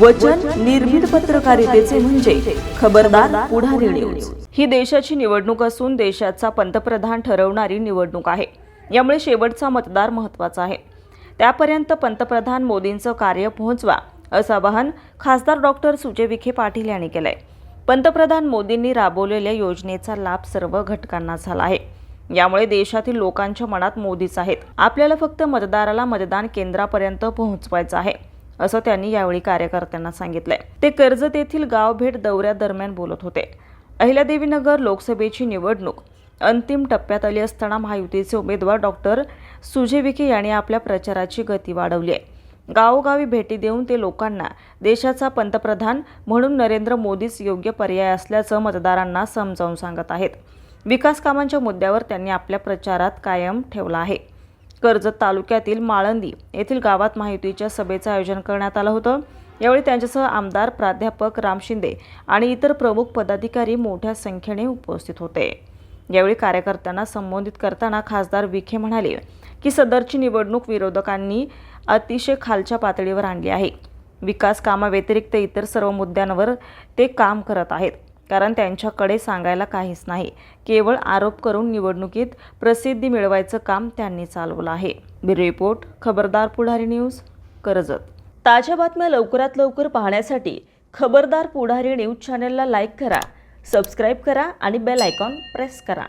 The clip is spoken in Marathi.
वचन निर्भीड पत्रकारितेचे म्हणजे खबरदार पुढारी न्यूज ही देशाची निवडणूक असून देशाचा पंतप्रधान ठरवणारी निवडणूक आहे. यामुळे शेवटचा मतदार महत्त्वाचा आहे. त्यापर्यंत पंतप्रधान मोदींचं कार्य पोहोचवा असं आवाहन खासदार डॉक्टर सुजय विखे पाटील यांनी केलंय. पंतप्रधान मोदींनी राबवलेल्या योजनेचा लाभ सर्व घटकांना झाला आहे. यामुळे देशातील लोकांच्या मनात मोदीच आहेत. आपल्याला फक्त मतदाराला मतदान केंद्रापर्यंत पोहोचवायचं आहे. असं त्यांनी यावेळी कार्यकर्त्यांना सांगितलंय. ते कर्जत येथील गाव भेट दौऱ्यादरम्यान बोलत होते. अहिल्यादेवीनगर लोकसभेची निवडणूक. अंतिम टप्प्यात आली असताना महायुतीचे उमेदवार डॉक्टर सुजय विखे यांनी आपल्या प्रचाराची गती वाढवली आहे. गावोगावी भेटी देऊन ते लोकांना देशाचा पंतप्रधान म्हणून नरेंद्र मोदीच योग्य पर्याय असल्याचं मतदारांना समजावून सांगत आहेत. विकास कामांच्या मुद्द्यावर त्यांनी आपल्या प्रचारात कायम ठेवला आहे. कर्जत तालुक्यातील माळंदी येथील गावात माहितीच्या सभेचं आयोजन करण्यात आलं होतं. यावेळी त्यांच्यासह आमदार प्राध्यापक राम शिंदे आणि इतर प्रमुख पदाधिकारी मोठ्या संख्येने उपस्थित होते. यावेळी कार्यकर्त्यांना संबोधित करताना खासदार विखे म्हणाले की सदरची निवडणूक विरोधकांनी अतिशय खालच्या पातळीवर आणली आहे. विकास कामाव्यतिरिक्त इतर सर्व मुद्द्यांवर ते काम करत आहेत. कारण त्यांच्याकडे सांगायला काहीच नाही. केवळ आरोप करून निवडणुकीत प्रसिद्धी मिळवायचं काम त्यांनी चालवलं आहे. ब्युरो रिपोर्ट खबरदार पुढारी न्यूज कर्जत. ताज्या बातम्या लवकरात लवकर पाहण्यासाठी खबरदार पुढारी न्यूज चॅनलला लाईक करा सबस्क्राईब करा आणि बेल आयकॉन प्रेस करा.